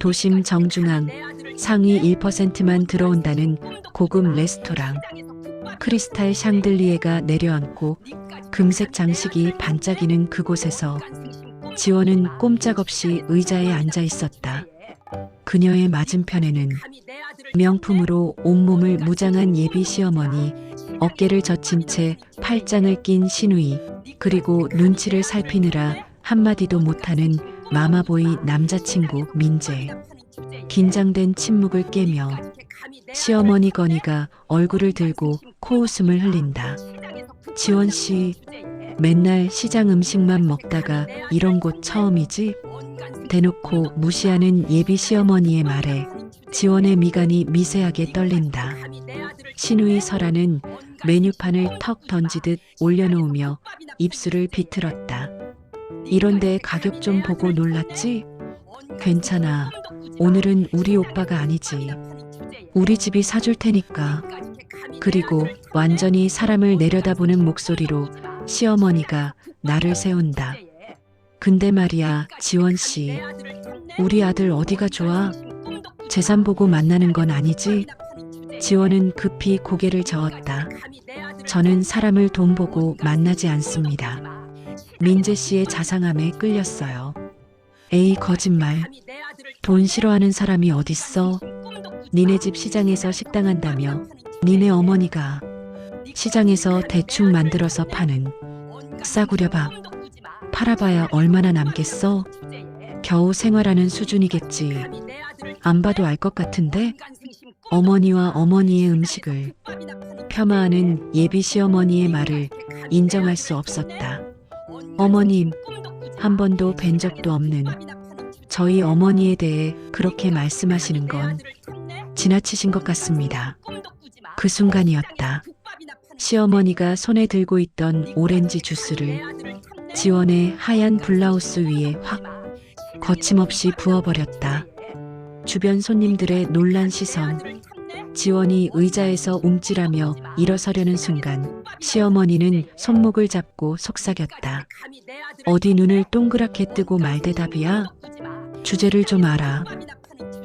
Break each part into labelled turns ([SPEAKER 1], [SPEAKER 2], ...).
[SPEAKER 1] 도심 정중앙 상위 1%만 들어온다는 고급 레스토랑 크리스탈 샹들리에가 내려앉고 금색 장식이 반짝이는 그곳에서 지원은 꼼짝없이 의자에 앉아 있었다. 그녀의 맞은편에는 명품으로 온몸을 무장한 예비 시어머니, 어깨를 젖힌 채 팔짱을 낀 신우이, 그리고 눈치를 살피느라 한마디도 못하는 마마보이 남자친구 민재. 긴장된 침묵을 깨며 시어머니 건이가 얼굴을 들고 코웃음을 흘린다. 지원 씨, 맨날 시장 음식만 먹다가 이런 곳 처음이지? 대놓고 무시하는 예비 시어머니의 말에 지원의 미간이 미세하게 떨린다. 신우이 설아는 메뉴판을 턱 던지듯 올려놓으며 입술을 비틀었다. 이런데 가격 좀 보고 놀랐지? 괜찮아. 오늘은 우리 오빠가 아니지. 우리 집이 사줄 테니까. 그리고 완전히 사람을 내려다보는 목소리로 시어머니가 나를 세운다. 근데 말이야, 지원 씨. 우리 아들 어디가 좋아? 재산 보고 만나는 건 아니지? 지원은 급히 고개를 저었다. 저는 사람을 돈 보고 만나지 않습니다. 민재 씨의 자상함에 끌렸어요. 에이, 거짓말. 돈 싫어하는 사람이 어딨어? 니네 집 시장에서 식당 한다며 니네 어머니가 시장에서 대충 만들어서 파는 싸구려 밥 팔아봐야 얼마나 남겠어? 겨우 생활하는 수준이겠지. 안 봐도 알 것 같은데 어머니와 어머니의 음식을 폄하하는 예비 시어머니의 말을 인정할 수 없었다. 어머님, 한 번도 뵌 적도 없는 저희 어머니에 대해 그렇게 말씀하시는 건 지나치신 것 같습니다. 그 순간이었다. 시어머니가 손에 들고 있던 오렌지 주스를 지원의 하얀 블라우스 위에 확 거침없이 부어버렸다. 주변 손님들의 놀란 시선, 지원이 의자에서 움찔하며 일어서려는 순간 시어머니는 손목을 잡고 속삭였다. 어디 눈을 동그랗게 뜨고 말대답이야? 주제를 좀 알아.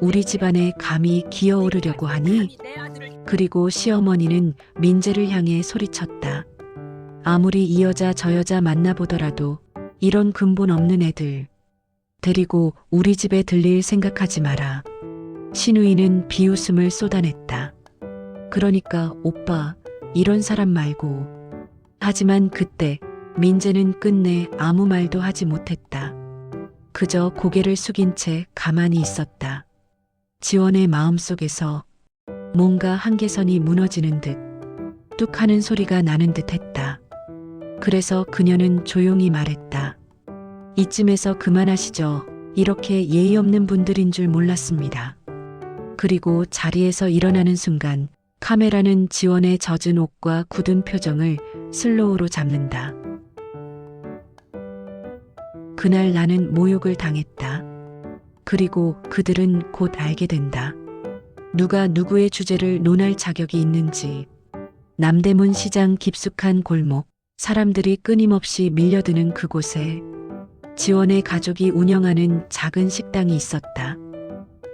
[SPEAKER 1] 우리 집안에 감히 기어오르려고 하니? 그리고 시어머니는 민재를 향해 소리쳤다. 아무리 이 여자 저 여자 만나보더라도 이런 근본 없는 애들 데리고 우리 집에 들릴 생각하지 마라. 신우이는 비웃음을 쏟아냈다. 그러니까 오빠 이런 사람 말고 하지만 그때 민재는 끝내 아무 말도 하지 못했다. 그저 고개를 숙인 채 가만히 있었다. 지원의 마음속에서 뭔가 한계선이 무너지는 듯 뚝 하는 소리가 나는 듯 했다. 그래서 그녀는 조용히 말했다. 이쯤에서 그만하시죠. 이렇게 예의 없는 분들인 줄 몰랐습니다. 그리고 자리에서 일어나는 순간 카메라는 지원의 젖은 옷과 굳은 표정을 슬로우로 잡는다. 그날 나는 모욕을 당했다. 그리고 그들은 곧 알게 된다. 누가 누구의 주제를 논할 자격이 있는지. 남대문 시장 깊숙한 골목, 사람들이 끊임없이 밀려드는 그곳에 지원의 가족이 운영하는 작은 식당이 있었다.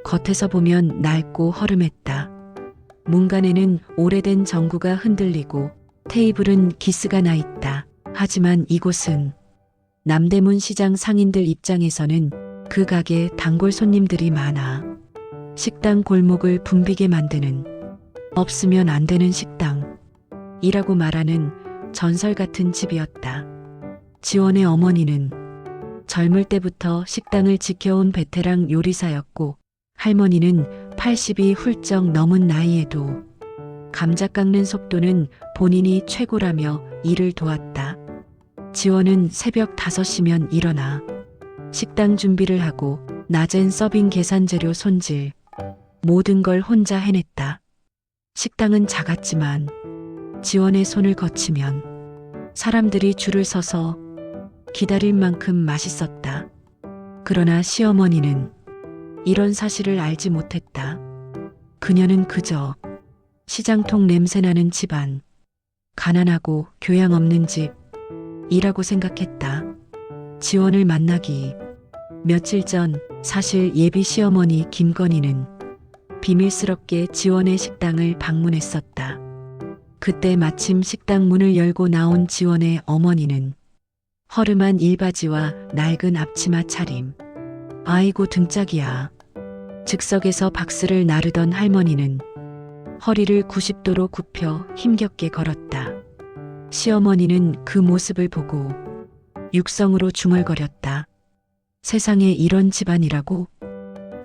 [SPEAKER 1] 겉에서 보면 낡고 허름했다. 문간에는 오래된 전구가 흔들리고 테이블은 기스가 나 있다. 하지만 이곳은 남대문 시장 상인들 입장에서는 그 가게 단골 손님들이 많아 식당 골목을 붐비게 만드는 없으면 안 되는 식당 이라고 말하는 전설 같은 집이었다. 지원의 어머니는 젊을 때부터 식당을 지켜온 베테랑 요리사였고 할머니는 80이 훌쩍 넘은 나이에도 감자 깎는 속도는 본인이 최고라며 일을 도왔다. 지원은 새벽 5시면 일어나 식당 준비를 하고 낮엔 서빙 계산 재료 손질 모든 걸 혼자 해냈다. 식당은 작았지만 지원의 손을 거치면 사람들이 줄을 서서 기다릴 만큼 맛있었다. 그러나 시어머니는 이런 사실을 알지 못했다. 그녀는 그저 시장통 냄새나는 집안, 가난하고 교양 없는 집, 이라고 생각했다. 지원을 만나기 며칠 전 사실 예비 시어머니 김건희는 비밀스럽게 지원의 식당을 방문했었다. 그때 마침 식당 문을 열고 나온 지원의 어머니는 허름한 일바지와 낡은 앞치마 차림. 아이고 등짝이야. 즉석에서 박스를 나르던 할머니는 허리를 90도로 굽혀 힘겹게 걸었다. 시어머니는 그 모습을 보고 육성으로 중얼거렸다. 세상에 이런 집안이라고?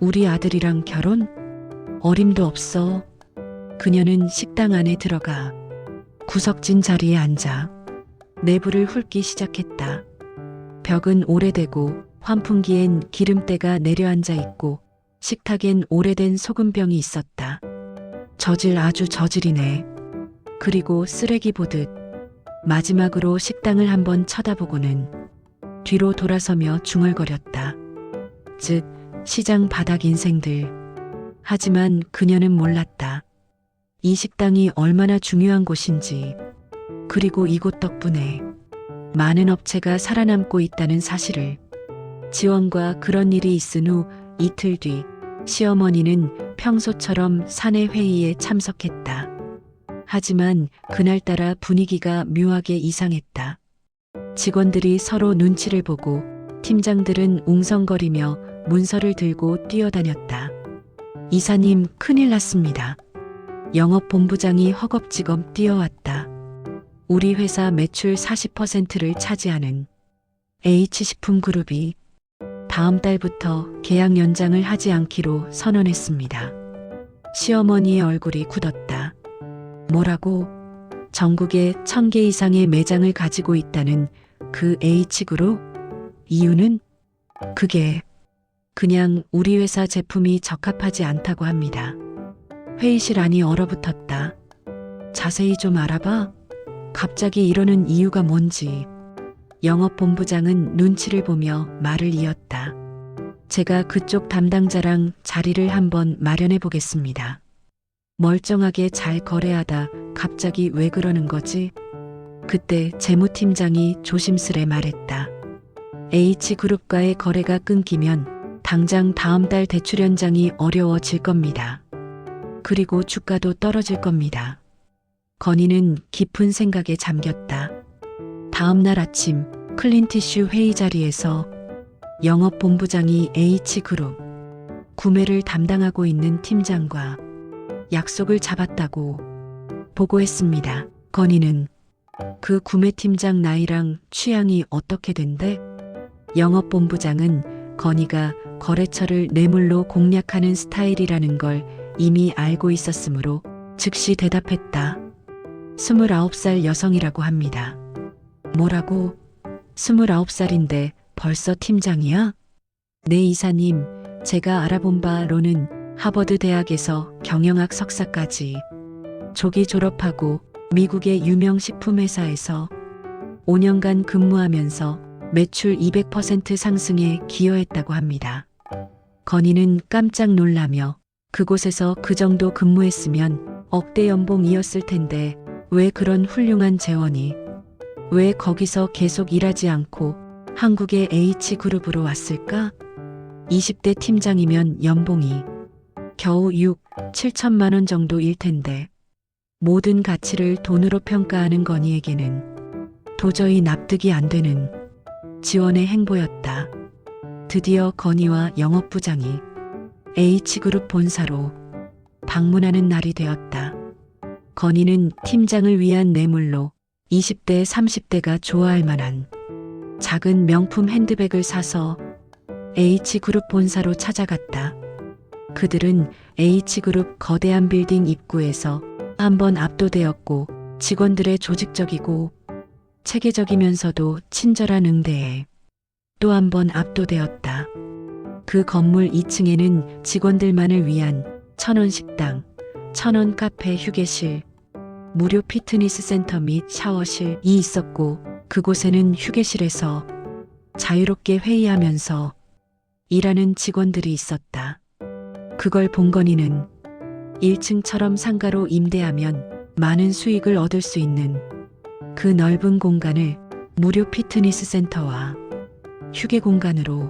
[SPEAKER 1] 우리 아들이랑 결혼? 어림도 없어. 그녀는 식당 안에 들어가 구석진 자리에 앉아 내부를 훑기 시작했다. 벽은 오래되고 환풍기엔 기름때가 내려앉아 있고 식탁엔 오래된 소금병이 있었다. 저질 아주 저질이네. 그리고 쓰레기 보듯 마지막으로 식당을 한번 쳐다보고는 뒤로 돌아서며 중얼거렸다. 즉, 시장 바닥 인생들. 하지만 그녀는 몰랐다. 이 식당이 얼마나 중요한 곳인지, 그리고 이곳 덕분에 많은 업체가 살아남고 있다는 사실을 지원과 그런 일이 있은 후 이틀 뒤 시어머니는 평소처럼 사내 회의에 참석했다. 하지만 그날따라 분위기가 묘하게 이상했다. 직원들이 서로 눈치를 보고 팀장들은 웅성거리며 문서를 들고 뛰어다녔다. 이사님 큰일 났습니다. 영업본부장이 허겁지겁 뛰어왔다. 우리 회사 매출 40%를 차지하는 H식품그룹이 다음 달부터 계약 연장을 하지 않기로 선언했습니다. 시어머니의 얼굴이 굳었다. 뭐라고? 전국에 천 개 이상의 매장을 가지고 있다는 그 H그룹? 이유는? 그게 그냥 우리 회사 제품이 적합하지 않다고 합니다. 회의실 안이 얼어붙었다. 자세히 좀 알아봐. 갑자기 이러는 이유가 뭔지. 영업본부장은 눈치를 보며 말을 이었다. 제가 그쪽 담당자랑 자리를 한번 마련해 보겠습니다. 멀쩡하게 잘 거래하다 갑자기 왜 그러는 거지? 그때 재무팀장이 조심스레 말했다. H그룹과의 거래가 끊기면 당장 다음 달 대출 연장이 어려워질 겁니다. 그리고 주가도 떨어질 겁니다. 건희는 깊은 생각에 잠겼다. 다음 날 아침 클린티슈 회의 자리에서 영업 본부장이 H그룹 구매를 담당하고 있는 팀장과 약속을 잡았다고 보고했습니다. 건희는 그 구매팀장 나이랑 취향이 어떻게 된대? 영업본부장은 건희가 거래처를 뇌물로 공략하는 스타일이라는 걸 이미 알고 있었으므로 즉시 대답했다. 29살 여성이라고 합니다. 뭐라고? 29살인데 벌써 팀장이야? 네 이사님, 제가 알아본 바로는 하버드 대학에서 경영학 석사까지 조기 졸업하고 미국의 유명 식품회사에서 5년간 근무하면서 매출 200% 상승에 기여했다고 합니다. 건희는 깜짝 놀라며 그곳에서 그 정도 근무했으면 억대 연봉이었을 텐데 왜 그런 훌륭한 재원이 왜 거기서 계속 일하지 않고 한국의 H그룹으로 왔을까? 20대 팀장이면 연봉이 겨우 6, 7천만 원 정도일 텐데 모든 가치를 돈으로 평가하는 건희에게는 도저히 납득이 안 되는 지원의 행보였다. 드디어 건희와 영업부장이 H그룹 본사로 방문하는 날이 되었다. 건희는 팀장을 위한 뇌물로 20대, 30대가 좋아할 만한 작은 명품 핸드백을 사서 H그룹 본사로 찾아갔다. 그들은 H그룹 거대한 빌딩 입구에서 한번 압도되었고 직원들의 조직적이고 체계적이면서도 친절한 응대에 또 한 번 압도되었다. 그 건물 2층에는 직원들만을 위한 천원 식당, 천원 카페 휴게실, 무료 피트니스 센터 및 샤워실이 있었고 그곳에는 휴게실에서 자유롭게 회의하면서 일하는 직원들이 있었다. 그걸 본 건이는 1층처럼 상가로 임대하면 많은 수익을 얻을 수 있는 그 넓은 공간을 무료 피트니스 센터와 휴게 공간으로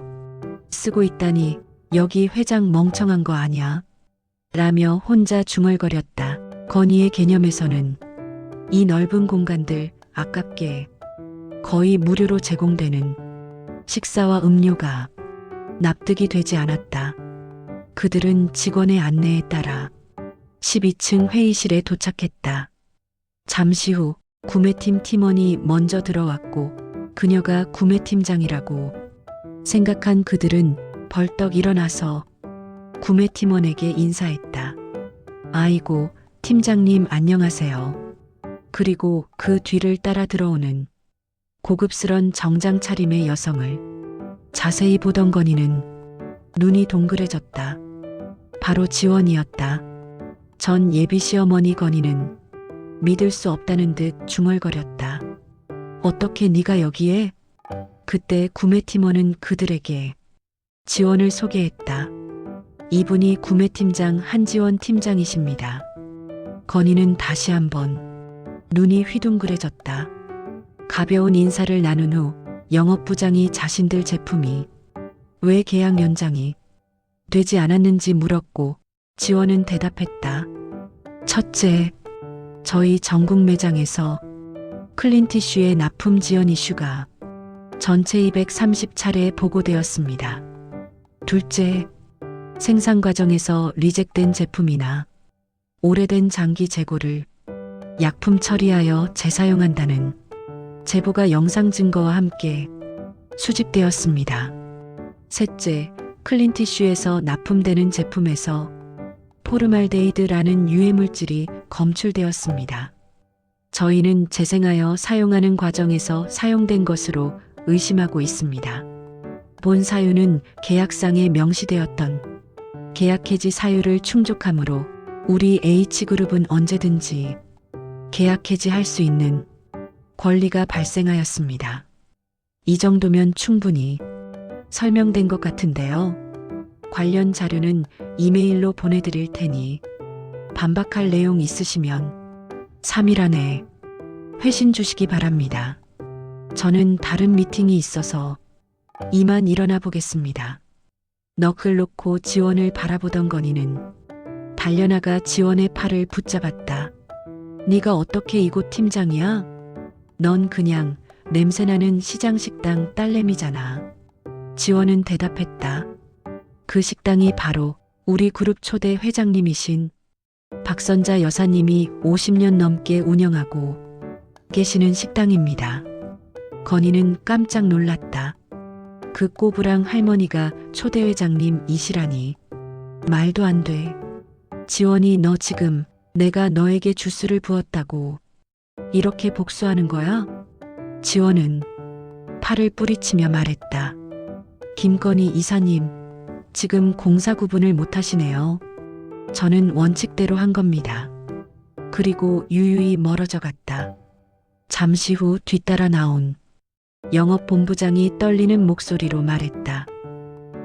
[SPEAKER 1] 쓰고 있다니 여기 회장 멍청한 거 아냐? 라며 혼자 중얼거렸다. 건의의 개념에서는 이 넓은 공간들 아깝게 거의 무료로 제공되는 식사와 음료가 납득이 되지 않았다. 그들은 직원의 안내에 따라 12층 회의실에 도착했다. 잠시 후 구매팀 팀원이 먼저 들어왔고 그녀가 구매팀장이라고 생각한 그들은 벌떡 일어나서 구매팀원에게 인사했다. 아이고, 팀장님 안녕하세요. 그리고 그 뒤를 따라 들어오는 고급스런 정장 차림의 여성을 자세히 보던 건이는 눈이 동그래졌다. 바로 지원이었다. 전 예비 시어머니 건이는 믿을 수 없다는 듯 중얼거렸다. 어떻게 네가 여기에? 그때 구매팀원은 그들에게 지원을 소개했다. 이분이 구매팀장 한지원 팀장이십니다. 건이는 다시 한번 눈이 휘둥그레졌다. 가벼운 인사를 나눈 후 영업부장이 자신들 제품이 왜 계약 연장이 되지 않았는지 물었고 지원은 대답했다. 첫째, 저희 전국 매장에서 클린티슈의 납품 지연 이슈가 전체 230차례 보고되었습니다. 둘째, 생산 과정에서 리젝된 제품이나 오래된 장기 재고를 약품 처리하여 재사용한다는 제보가 영상 증거와 함께 수집되었습니다. 셋째, 클린티슈에서 납품되는 제품에서 포르말데이드라는 유해 물질이 검출되었습니다. 저희는 재생하여 사용하는 과정에서 사용된 것으로 의심하고 있습니다. 본 사유는 계약상에 명시되었던 계약 해지 사유를 충족하므로 우리 H그룹은 언제든지 계약 해지할 수 있는 권리가 발생하였습니다. 이 정도면 충분히 설명된 것 같은데요. 관련 자료는 이메일로 보내드릴 테니 반박할 내용 있으시면 3일 안에 회신 주시기 바랍니다. 저는 다른 미팅이 있어서 이만 일어나 보겠습니다. 너클 놓고 지원을 바라보던 건이는 달려나가 지원의 팔을 붙잡았다. 네가 어떻게 이곳 팀장이야? 넌 그냥 냄새나는 시장식당 딸내미잖아. 지원은 대답했다. 그 식당이 바로 우리 그룹 초대 회장님이신 박선자 여사님이 50년 넘게 운영하고 계시는 식당입니다. 건이는 깜짝 놀랐다. 그 꼬부랑 할머니가 초대 회장님이시라니. 말도 안 돼. 지원이 너 지금 내가 너에게 주스를 부었다고 이렇게 복수하는 거야? 지원은 팔을 뿌리치며 말했다. 김건희 이사님, 지금 공사 구분을 못 하시네요. 저는 원칙대로 한 겁니다. 그리고 유유히 멀어져 갔다. 잠시 후 뒤따라 나온 영업본부장이 떨리는 목소리로 말했다.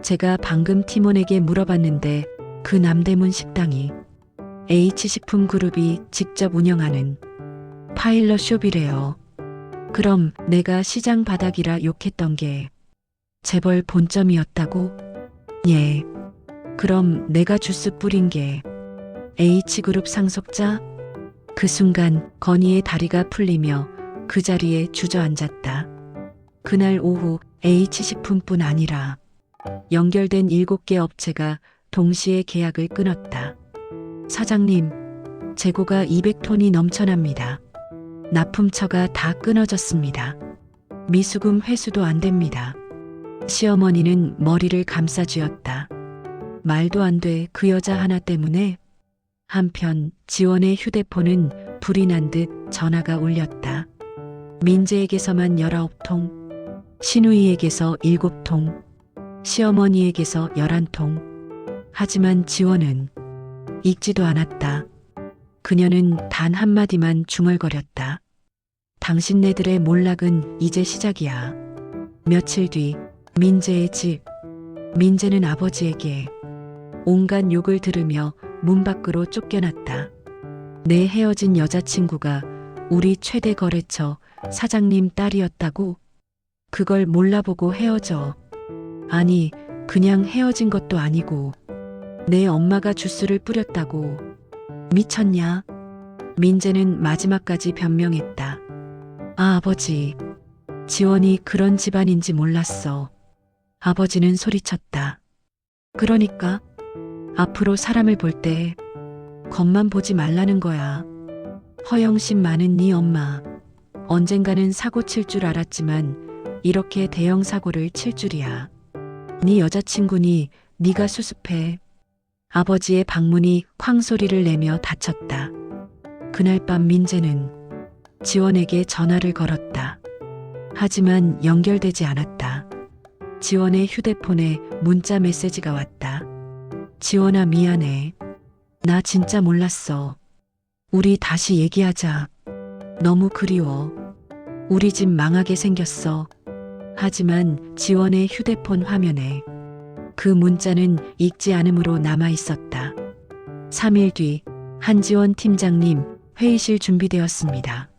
[SPEAKER 1] 제가 방금 팀원에게 물어봤는데 그 남대문 식당이 H식품 그룹이 직접 운영하는 파일럿 숍이래요. 그럼 내가 시장 바닥이라 욕했던 게 재벌 본점이었다고? 예. 그럼 내가 주스 뿌린 게 H그룹 상속자? 그 순간 건희의 다리가 풀리며 그 자리에 주저앉았다. 그날 오후 H식품뿐 아니라 연결된 7개 업체가 동시에 계약을 끊었다. 사장님, 재고가 200톤이 넘쳐납니다. 납품처가 다 끊어졌습니다. 미수금 회수도 안 됩니다. 시어머니는 머리를 감싸 쥐었다. 말도 안 돼 그 여자 하나 때문에 한편 지원의 휴대폰은 불이 난 듯 전화가 울렸다. 민재에게서만 19통, 신우이에게서 7통, 시어머니에게서 11통. 하지만 지원은 읽지도 않았다. 그녀는 단 한마디만 중얼거렸다. 당신네들의 몰락은 이제 시작이야. 며칠 뒤 민재의 집. 민재는 아버지에게 온갖 욕을 들으며 문 밖으로 쫓겨났다. 내 헤어진 여자친구가 우리 최대 거래처 사장님 딸이었다고? 그걸 몰라보고 헤어져. 아니, 그냥 헤어진 것도 아니고 내 엄마가 주스를 뿌렸다고 미쳤냐? 민재는 마지막까지 변명했다. 아, 아버지. 지원이 그런 집안인지 몰랐어. 아버지는 소리쳤다. 그러니까 앞으로 사람을 볼 때 겉만 보지 말라는 거야. 허영심 많은 네 엄마. 언젠가는 사고 칠 줄 알았지만 이렇게 대형 사고를 칠 줄이야. 네 여자친구니 네가 수습해. 아버지의 방문이 쾅 소리를 내며 닫혔다. 그날 밤 민재는 지원에게 전화를 걸었다. 하지만 연결되지 않았다. 지원의 휴대폰에 문자 메시지가 왔다. 지원아 미안해. 나 진짜 몰랐어. 우리 다시 얘기하자. 너무 그리워. 우리 집 망하게 생겼어. 하지만 지원의 휴대폰 화면에 그 문자는 읽지 않음으로 남아 있었다. 3일 뒤 한지원 팀장님 회의실 준비되었습니다.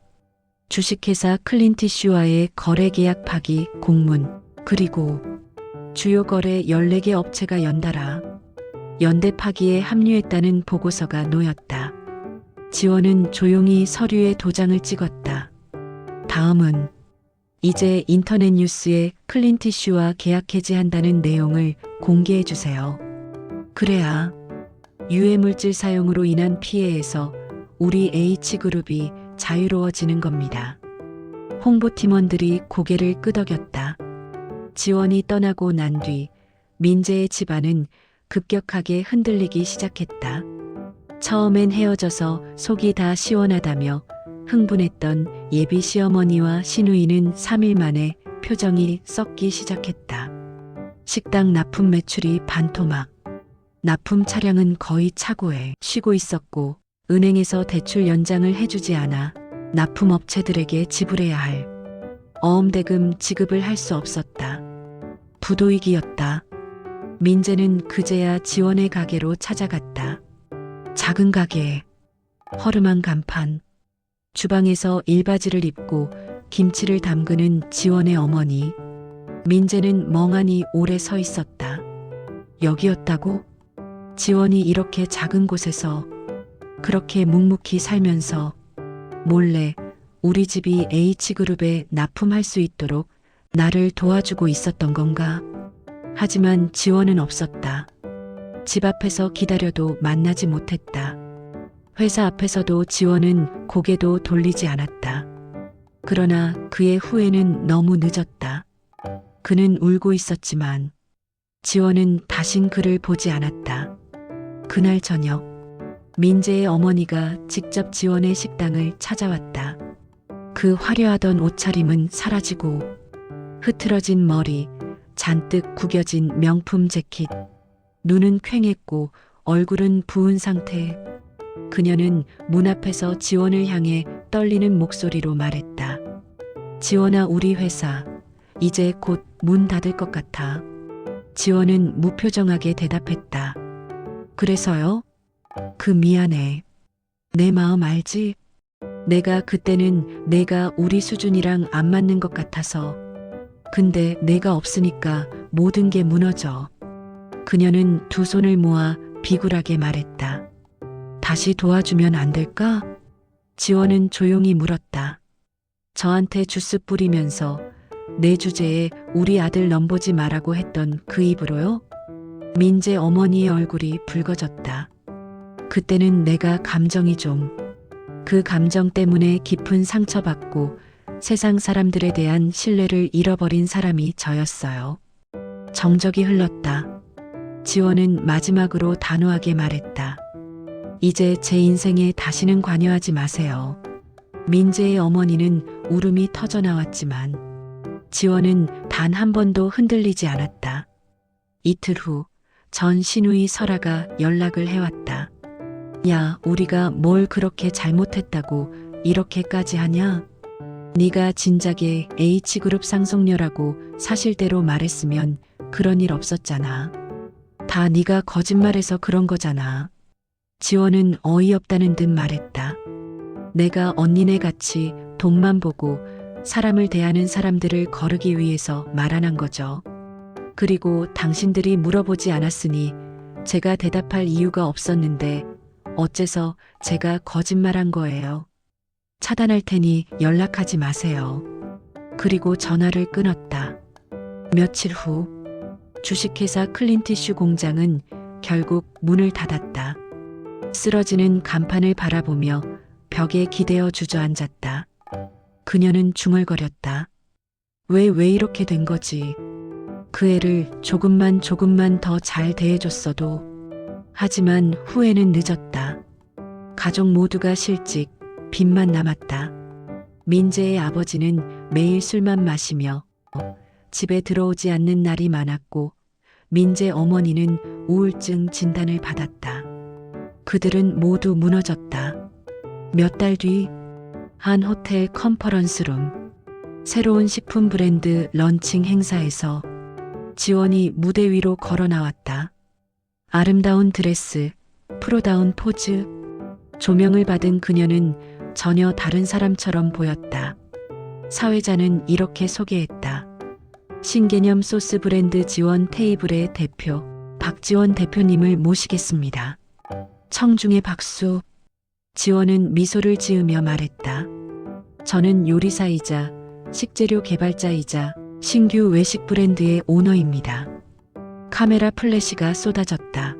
[SPEAKER 1] 주식회사 클린티슈와의 거래 계약 파기 공문 그리고 주요 거래 14개 업체가 연달아 연대 파기에 합류했다는 보고서가 놓였다. 지원은 조용히 서류에 도장을 찍었다. 다음은 이제 인터넷 뉴스에 클린티슈와 계약 해지한다는 내용을 공개해 주세요. 그래야 유해 물질 사용으로 인한 피해에서 우리 H그룹이 자유로워지는 겁니다. 홍보팀원들이 고개를 끄덕였다. 지원이 떠나고 난 뒤 민재의 집안은 급격하게 흔들리기 시작했다. 처음엔 헤어져서 속이 다 시원하다며 흥분했던 예비 시어머니와 시누이는 3일 만에 표정이 썩기 시작했다. 식당 납품 매출이 반토막. 납품 차량은 거의 차고에 쉬고 있었고 은행에서 대출 연장을 해주지 않아 납품업체들에게 지불해야 할 어음대금 지급을 할 수 없었다. 부도위기였다. 민재는 그제야 지원의 가게로 찾아갔다. 작은 가게, 허름한 간판, 주방에서 일바지를 입고 김치를 담그는 지원의 어머니. 민재는 멍하니 오래 서 있었다. 여기였다고? 지원이 이렇게 작은 곳에서 그렇게 묵묵히 살면서 몰래 우리 집이 H그룹에 납품할 수 있도록 나를 도와주고 있었던 건가? 하지만 지원은 없었다. 집 앞에서 기다려도 만나지 못했다. 회사 앞에서도 지원은 고개도 돌리지 않았다. 그러나 그의 후회는 너무 늦었다. 그는 울고 있었지만 지원은 다신 그를 보지 않았다. 그날 저녁 민재의 어머니가 직접 지원의 식당을 찾아왔다. 그 화려하던 옷차림은 사라지고 흐트러진 머리, 잔뜩 구겨진 명품 재킷, 눈은 퀭했고 얼굴은 부은 상태. 그녀는 문 앞에서 지원을 향해 떨리는 목소리로 말했다. 지원아, 우리 회사, 이제 곧 문 닫을 것 같아. 지원은 무표정하게 대답했다. 그래서요? 그 미안해. 내 마음 알지? 내가 그때는 내가 우리 수준이랑 안 맞는 것 같아서. 근데 내가 없으니까 모든 게 무너져. 그녀는 두 손을 모아 비굴하게 말했다. 다시 도와주면 안 될까? 지원은 조용히 물었다. 저한테 주스 뿌리면서 내 주제에 우리 아들 넘보지 말라고 했던 그 입으로요? 민재 어머니의 얼굴이 붉어졌다. 그때는 내가 감정이 좀, 그 감정 때문에 깊은 상처받고 세상 사람들에 대한 신뢰를 잃어버린 사람이 저였어요. 정적이 흘렀다. 지원은 마지막으로 단호하게 말했다. 이제 제 인생에 다시는 관여하지 마세요. 민재의 어머니는 울음이 터져 나왔지만 지원은 단 한 번도 흔들리지 않았다. 이틀 후전 시누이 설아가 연락을 해왔다. 야, 우리가 뭘 그렇게 잘못했다고 이렇게까지 하냐? 네가 진작에 H그룹 상속녀라고 사실대로 말했으면 그런 일 없었잖아. 다 네가 거짓말해서 그런 거잖아. 지원은 어이없다는 듯 말했다. 내가 언니네 같이 돈만 보고 사람을 대하는 사람들을 거르기 위해서 말안한 거죠. 그리고 당신들이 물어보지 않았으니 제가 대답할 이유가 없었는데 어째서 제가 거짓말한 거예요. 차단할 테니 연락하지 마세요. 그리고 전화를 끊었다. 며칠 후 주식회사 클린티슈 공장은 결국 문을 닫았다. 쓰러지는 간판을 바라보며 벽에 기대어 주저앉았다. 그녀는 중얼거렸다. 왜, 왜 이렇게 된 거지? 그 애를 조금만 조금만 더 잘 대해줬어도. 하지만 후회는 늦었다. 가족 모두가 실직, 빚만 남았다. 민재의 아버지는 매일 술만 마시며 집에 들어오지 않는 날이 많았고, 민재 어머니는 우울증 진단을 받았다. 그들은 모두 무너졌다. 몇 달 뒤, 한 호텔 컨퍼런스룸, 새로운 식품 브랜드 런칭 행사에서 지원이 무대 위로 걸어 나왔다. 아름다운 드레스, 프로다운 포즈, 조명을 받은 그녀는 전혀 다른 사람처럼 보였다. 사회자는 이렇게 소개했다. 신개념 소스 브랜드 지원 테이블의 대표, 박지원 대표님을 모시겠습니다. 청중의 박수. 지원은 미소를 지으며 말했다. 저는 요리사이자 식재료 개발자이자 신규 외식 브랜드의 오너입니다. 카메라 플래시가 쏟아졌다.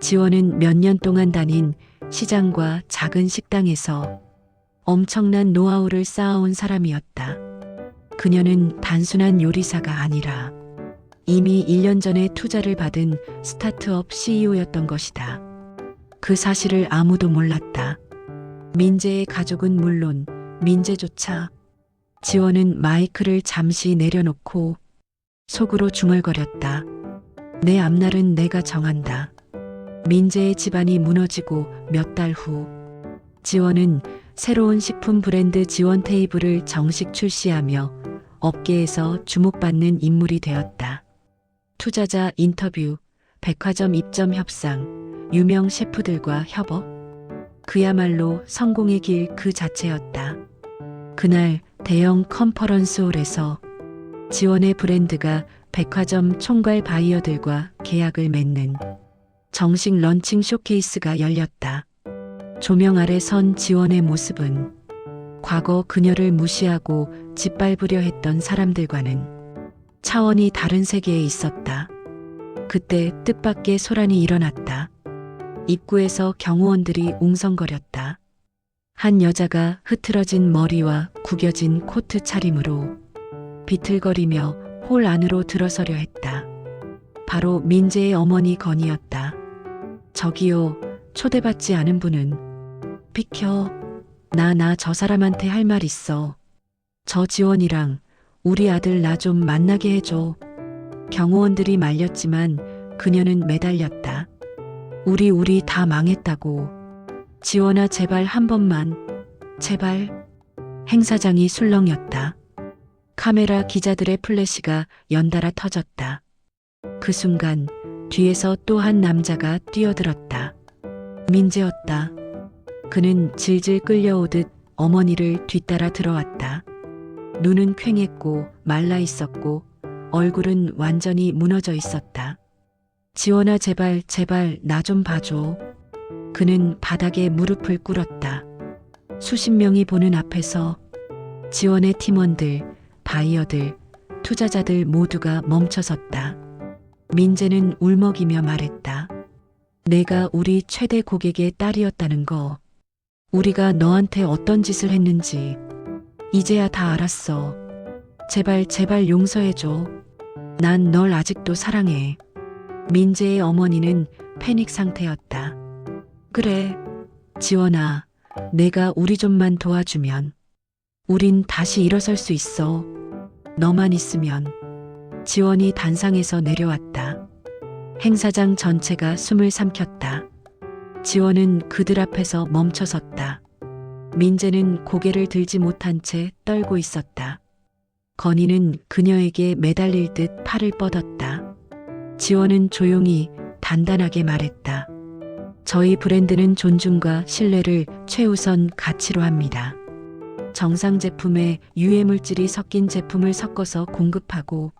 [SPEAKER 1] 지원은 몇 년 동안 다닌 시장과 작은 식당에서 엄청난 노하우를 쌓아온 사람이었다. 그녀는 단순한 요리사가 아니라 이미 1년 전에 투자를 받은 스타트업 CEO였던 것이다. 그 사실을 아무도 몰랐다. 민재의 가족은 물론 민재조차 지원은 마이크를 잠시 내려놓고 속으로 중얼거렸다. 내 앞날은 내가 정한다. 민재의 집안이 무너지고 몇 달 후, 지원은 새로운 식품 브랜드 지원 테이블을 정식 출시하며 업계에서 주목받는 인물이 되었다. 투자자 인터뷰, 백화점 입점 협상, 유명 셰프들과 협업. 그야말로 성공의 길 그 자체였다. 그날 대형 컨퍼런스홀에서 지원의 브랜드가 백화점 총괄 바이어들과 계약을 맺는 정식 런칭 쇼케이스가 열렸다. 조명 아래 선 지원의 모습은 과거 그녀를 무시하고 짓밟으려 했던 사람들과는 차원이 다른 세계에 있었다. 그때 뜻밖의 소란이 일어났다. 입구에서 경호원들이 웅성거렸다. 한 여자가 흐트러진 머리와 구겨진 코트 차림으로 비틀거리며 홀 안으로 들어서려 했다. 바로 민재의 어머니 건이었다. 저기요, 초대받지 않은 분은 비켜. 나, 나 저 사람한테 할 말 있어. 저 지원이랑 우리 아들 나 좀 만나게 해줘. 경호원들이 말렸지만 그녀는 매달렸다. 우리, 우리 다 망했다고. 지원아, 제발 한 번만. 제발. 행사장이 술렁였다. 카메라 기자들의 플래시가 연달아 터졌다. 그 순간 뒤에서 또 한 남자가 뛰어들었다. 민재였다. 그는 질질 끌려오듯 어머니를 뒤따라 들어왔다. 눈은 퀭했고 말라 있었고 얼굴은 완전히 무너져 있었다. 지원아 제발 제발 나 좀 봐줘. 그는 바닥에 무릎을 꿇었다. 수십 명이 보는 앞에서 지원의 팀원들, 바이어들, 투자자들 모두가 멈춰섰다. 민재는 울먹이며 말했다. 내가 우리 최대 고객의 딸이었다는 거. 우리가 너한테 어떤 짓을 했는지 이제야 다 알았어. 제발 제발 용서해줘. 난 널 아직도 사랑해. 민재의 어머니는 패닉 상태였다. 그래, 지원아, 내가 우리 좀만 도와주면 우린 다시 일어설 수 있어. 너만 있으면 지원이 단상에서 내려왔다. 행사장 전체가 숨을 삼켰다. 지원은 그들 앞에서 멈춰섰다. 민재는 고개를 들지 못한 채 떨고 있었다. 건이는 그녀에게 매달릴 듯 팔을 뻗었다. 지원은 조용히 단단하게 말했다. 저희 브랜드는 존중과 신뢰를 최우선 가치로 합니다. 정상 제품에 유해 물질이 섞인 제품을 섞어서 공급하고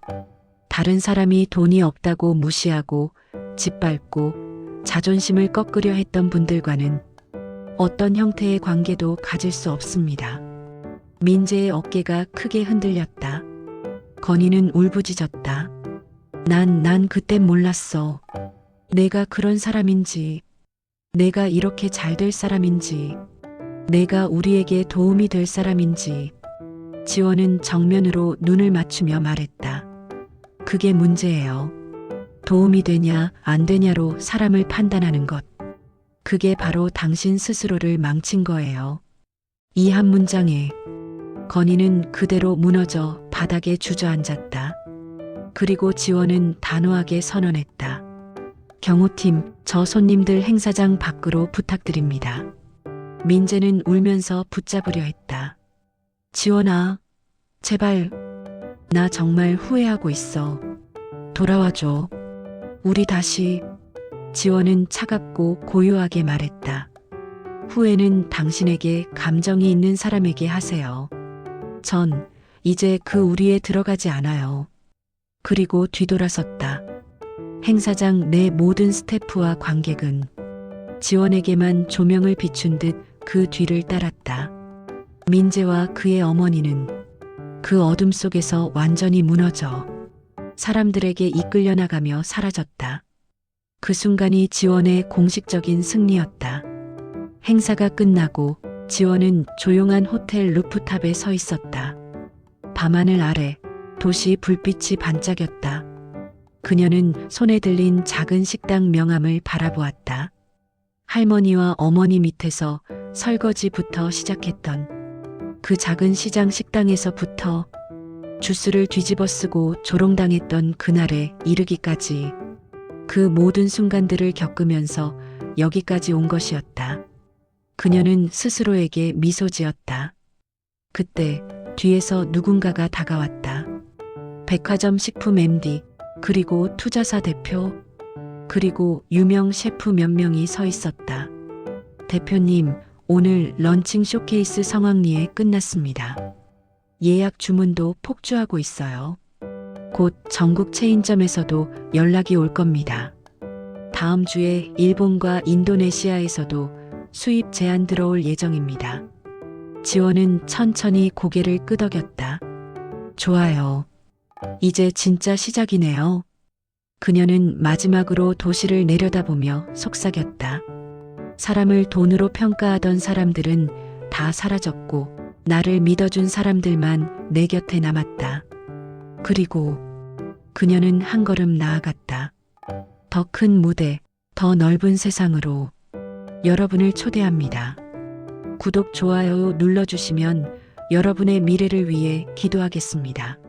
[SPEAKER 1] 다른 사람이 돈이 없다고 무시하고 짓밟고 자존심을 꺾으려 했던 분들과는 어떤 형태의 관계도 가질 수 없습니다. 민재의 어깨가 크게 흔들렸다. 건이는 울부짖었다. 난, 난 그때 몰랐어. 내가 그런 사람인지, 내가 이렇게 잘 될 사람인지, 내가 우리에게 도움이 될 사람인지, 지원은 정면으로 눈을 맞추며 말했다. 그게 문제예요. 도움이 되냐, 안 되냐로 사람을 판단하는 것. 그게 바로 당신 스스로를 망친 거예요. 이 한 문장에 건이는 그대로 무너져 바닥에 주저앉았다. 그리고 지원은 단호하게 선언했다. 경호팀, 저 손님들 행사장 밖으로 부탁드립니다. 민재는 울면서 붙잡으려 했다. 지원아, 제발, 나 정말 후회하고 있어. 돌아와줘. 우리 다시. 지원은 차갑고 고요하게 말했다. 후회는 당신에게 감정이 있는 사람에게 하세요. 전 이제 그 우리에 들어가지 않아요. 그리고 뒤돌아섰다. 행사장 내 모든 스태프와 관객은 지원에게만 조명을 비춘 듯 그 뒤를 따랐다. 민재와 그의 어머니는 그 어둠 속에서 완전히 무너져 사람들에게 이끌려 나가며 사라졌다. 그 순간이 지원의 공식적인 승리였다. 행사가 끝나고 지원은 조용한 호텔 루프탑에 서 있었다. 밤하늘 아래 도시 불빛이 반짝였다. 그녀는 손에 들린 작은 식당 명함을 바라보았다. 할머니와 어머니 밑에서 설거지부터 시작했던 그 작은 시장 식당에서부터 주스를 뒤집어 쓰고 조롱당했던 그날에 이르기까지 그 모든 순간들을 겪으면서 여기까지 온 것이었다. 그녀는 스스로에게 미소 지었다. 그때 뒤에서 누군가가 다가왔다. 백화점 식품 MD, 그리고 투자사 대표, 그리고 유명 셰프 몇 명이 서 있었다. 대표님, 오늘 런칭 쇼케이스 성황리에 끝났습니다. 예약 주문도 폭주하고 있어요. 곧 전국 체인점에서도 연락이 올 겁니다. 다음 주에 일본과 인도네시아에서도 수입 제한 들어올 예정입니다. 지원은 천천히 고개를 끄덕였다. 좋아요. 이제 진짜 시작이네요. 그녀는 마지막으로 도시를 내려다보며 속삭였다. 사람을 돈으로 평가하던 사람들은 다 사라졌고, 나를 믿어준 사람들만 내 곁에 남았다. 그리고 그녀는 한 걸음 나아갔다. 더 큰 무대, 더 넓은 세상으로 여러분을 초대합니다. 구독, 좋아요 눌러주시면 여러분의 미래를 위해 기도하겠습니다.